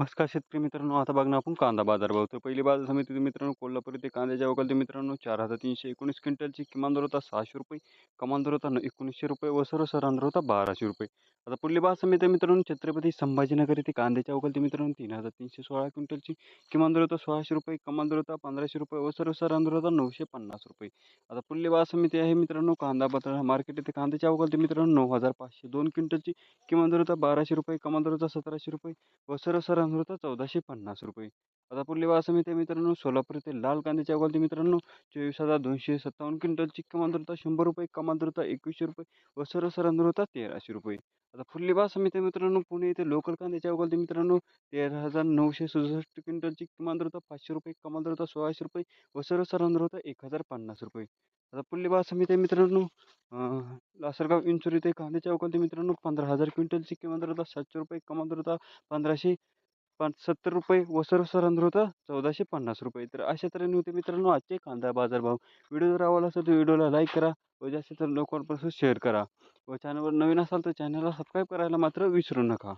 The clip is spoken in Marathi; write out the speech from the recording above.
नमस्कार शेतकरी मित्रांनो आता बघणं आपण कांदा बाजार भाव तर पहिली बाजार समिती मित्रांनो कोल्हापूर येथे कांद्याच्या अवकालते मित्रांनो चार हजार तीनशे एकोणीस क्विंटलची किमान दर होता सहाशे रुपये कमान दर होता एकोणीसशे रुपये व सर्वसाधारण दर होता बाराशे रुपये. आता पुढली बाजार समिती मित्रांनो छत्रपती संभाजीनगर येथे कांद्याच्या अवकालते मित्रांनो तीन हजार तीनशे सोळा क्विंटलची किमान दर होता सोळाशे रुपये कमाल दर होता पंधराशे रुपये व सर्वसाधारण दर होता नऊशे पन्नास रुपये. आता पुढली बाजार समिती आहे मित्रांनो कांदा बाजार मार्केट येथे कांद्याच्या अवकलती मित्रांनो नऊ हजार पाचशे दोन क्विंटलची किमान दर होता बाराशे रुपये कमाल दर होता सतराशे रुपये व सर्वसाधारण होता चौदाशे पन्नास रुपये. आता पुढली वास समिती मित्रांनो. सोलापूर येथे लाल कांद्याच्या अगोदर मित्रांनो. चोवीस हजार दोनशे सत्तावन्न क्विंटलची कमांतरता शंभर रुपये कमाल एकवीसशे रुपये व सर्वसाधारण दर तेराशे रुपये. आता पुढली समिती मित्रांनो. पुणे येथे लोकल कांद्याच्या अगोदर मित्रांनो. तेरा हजार नऊशे सदुसष्ट क्विंटलची किमान पाचशे रुपये कमाल सोळाशे रुपये व सर्वसाधारण दर होता एक हजार पन्नास रुपये. आता पुढली समिती मित्रांनो. लासरगाव लासलगाव इंचोरी येथे कांद्याच्या अवकालते मित्रांनो. पंधरा हजार क्विंटलची किमान सातशे रुपये कमाल पंधराशे पण सत्तर रुपये व सर्वसाधारण दर होता चौदाशे पन्नास रुपये. तर अशा तऱ्हेने होते मित्रांनो आजचे कांदा बाजार भाव. व्हिडिओ जर आवडला असेल तर व्हिडिओला लाईक करा व जास्तीत जास्त लोकांपासून शेअर करा. व चॅनलवर नवीन असाल तर चॅनलला सबस्क्राईब करायला मात्र विसरू नका.